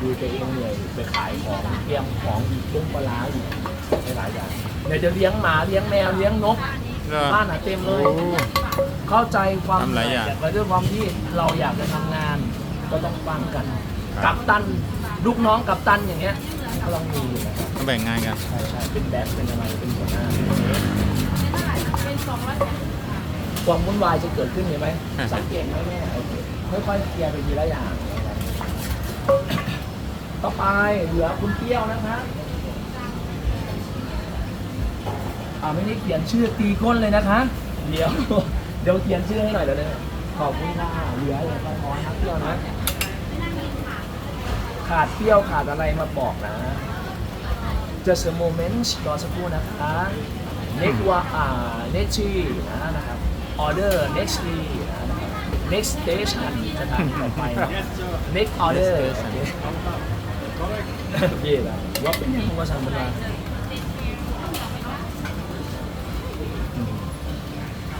ดูตัวเองเหนื่อยไปขายของเตรียมของอีกตุ้มปลาร้าอีกหลายๆอย่างเดี๋ยวจะเลี้ยงหมาเลี้ยงแมวเลี้ยงนกเหรอบ้านหาเต็มเลย โอ้ เข้าใจความทำหลายอย่างและด้วยความที่เราอยากจะทำงานก็ต้องฟังกัน ครับ กับตันลูกน้องกับตันอย่างเงี้ยก็ต้องมีนะครับต้องแบ่งงานกัน ใช่ใช่เป็นแบ็คเป็นอะไรเป็นหัวหน้าความวุ่นวายจะเกิดขึ้นเห็นไหม สังเกตไหมแม่โอเคค่อยๆเคลียร์ไปทีละอย่างนะครับ ต่อไปเหลือคุณเปรี้ยวนะคะอ่าไม่ได้เขียนชื่อตีก้นเลยนะคะ เดี๋ยว เดี๋ยวเขียนชื่อให้หน่อยเดี๋ยวนะขอบคุณค่ะเหลือเหลือก็พอนะเปรี้ยวนะขาดเปรี้ยวขาดอะไรมาบอกนะ just a moment รอสักครู่นะคะ next ว่าอ่า next ชื่อนะนะครับ order next นี่นะครับ next station สถานีต่อไปเน พี่ละว่าเป็นยังไงว่าสัมปทาน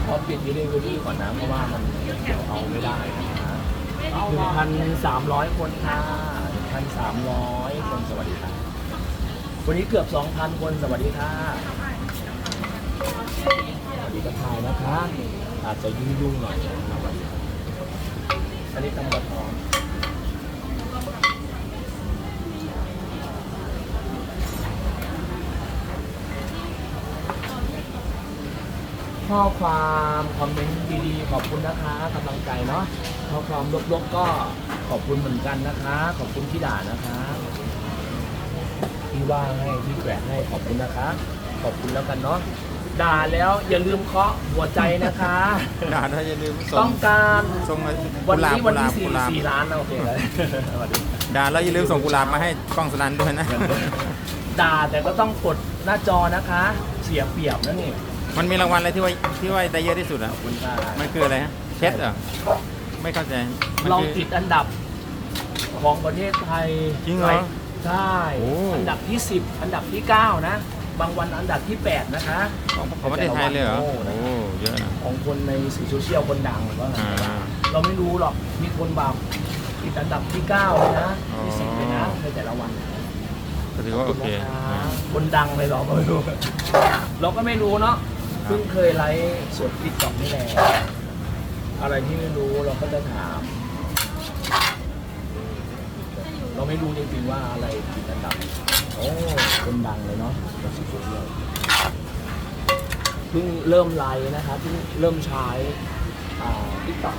พอปิด delivery ก่อนนะเพราะว่ามันเดี๋ยวเอาไม่ได้นะหนึ่งพันสามร้อยคนค่ะหนึ่งพันสามร้อยคนสวัสดีค่ะ วันนี้เกือบ2,000คนสวัสดีค่ะ สวัสดีกระทายนะคะ อาจจะยุ่งๆหน่อยนะครับอันนี้ตำกระทอง ข้อความคอมเมนต์ดีๆ ขอบคุณนะคะกำลังใจเนาะข้อความลบๆก็ขอบคุณเหมือนกันนะคะ ขอบคุณที่ด่านะคะที่ว่างให้ที่แกวะให้ขอบคุณนะคะ ขอบคุณแล้วกันเนาะด่าแล้วอย่าลืมเคาะหัวใจนะคะ ด่าถ้าอย่าลืมส่ต้องงการส่งมาวันกุหลาบนี้กุวันหลาที่บสี่กุหลาบสี่ล้านนะโอเคเลยสวัสดีด่าแล้วอย่าลืมส่งกุหลาบมาให้กล้องสนันด้วยนะ ด่าแต่ก็ต้องกดหน้าจอนะคะ เสียเปรียบนะนี่ มันมีรางวัลอะไรที่ว่าที่ว่าได้เยอะที่สุดอะขอบคุณค่ะมันคืออะไรฮะเพชรเหรอไม่เข้าใจมันเราคือ ติดอันดับของประเทศไทยจริงเหรอใช่โอ้ อันดับที่ 10 อันดับที่ 9 นะ บางวันอันดับที่ 8 นะคะ ของของประเทศไทยเลยเหรอ โอ้โอ้นะเยอะนะ ของคนในสื่อโซเชียลคนดังก็อ่าเราไม่รู้หรอกมีคนแบบติดอันดับที่9เลยนะอ๋อที่สิบเลยนะในแต่ละวันก็ถือว่าโอเคขบณนะอ่าคะคนดังเลยเราก็ไม่รู้ เราก็ไม่รู้เนาะ เพิ่งเคยไลฟ์สดติ๊กต็อกนี่แหละอะไรที่ไม่รู้เราก็จะถาม เราไม่รู้จริงๆว่าอะไรติดอันดับโอ้คนดังเลยเนาะในโซเชียลเพิ่งเริ่มไลฟ์นะครับเพิ่งเริ่มใช้ติ๊กต็อก